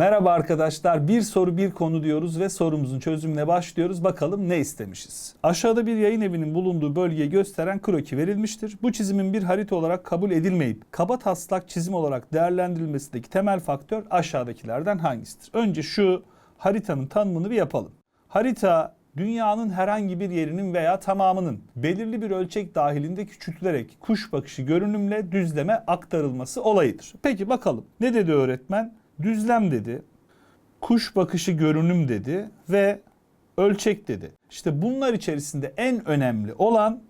Merhaba arkadaşlar. Bir soru bir konu diyoruz ve sorumuzun çözümüne başlıyoruz. Bakalım ne istemişiz? Aşağıda bir yayın evinin bulunduğu bölgeyi gösteren kroki verilmiştir. Bu çizimin bir harita olarak kabul edilmeyip kaba taslak çizim olarak değerlendirilmesindeki temel faktör aşağıdakilerden hangisidir? Önce şu haritanın tanımını bir yapalım. Harita dünyanın herhangi bir yerinin veya tamamının belirli bir ölçek dahilinde küçültülerek kuş bakışı görünümle düzleme aktarılması olayıdır. Peki bakalım ne dedi öğretmen? Düzlem dedi, kuş bakışı görünüm dedi ve ölçek dedi. İşte bunlar içerisinde en önemli olan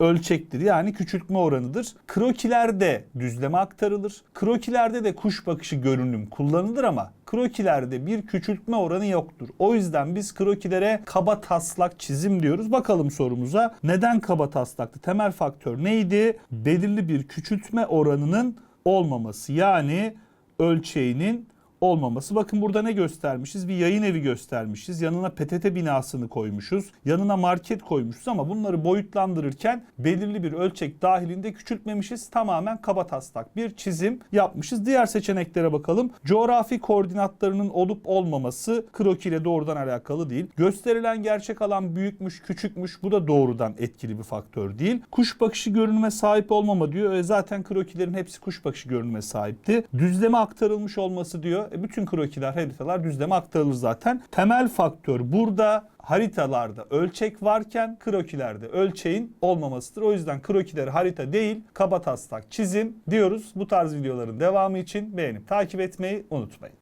ölçektir. Yani küçültme oranıdır. Krokilerde düzleme aktarılır. Krokilerde de kuş bakışı görünüm kullanılır ama krokilerde bir küçültme oranı yoktur. O yüzden biz krokilere kaba taslak çizim diyoruz. Bakalım sorumuza. Neden kaba taslaktı? Temel faktör neydi? Belirli bir küçültme oranının olmaması. Yani ölçeğinin olmaması. Bakın burada ne göstermişiz? Bir yayın evi göstermişiz. Yanına PTT binasını koymuşuz. Yanına market koymuşuz ama bunları boyutlandırırken belirli bir ölçek dahilinde küçültmemişiz. Tamamen kaba taslak bir çizim yapmışız. Diğer seçeneklere bakalım. Coğrafi koordinatlarının olup olmaması kroki ile doğrudan alakalı değil. Gösterilen gerçek alan büyükmüş, küçükmüş. Bu da doğrudan etkili bir faktör değil. Kuş bakışı görünüme sahip olmama diyor. E zaten krokilerin hepsi kuş bakışı görünüme sahipti. Düzleme aktarılmış olması diyor. E bütün krokiler, haritalar düzleme aktarılır zaten. Temel faktör burada haritalarda ölçek varken krokilerde ölçeğin olmamasıdır. O yüzden krokileri harita değil kaba taslak çizim diyoruz. Bu tarz videoların devamı için beğenip takip etmeyi unutmayın.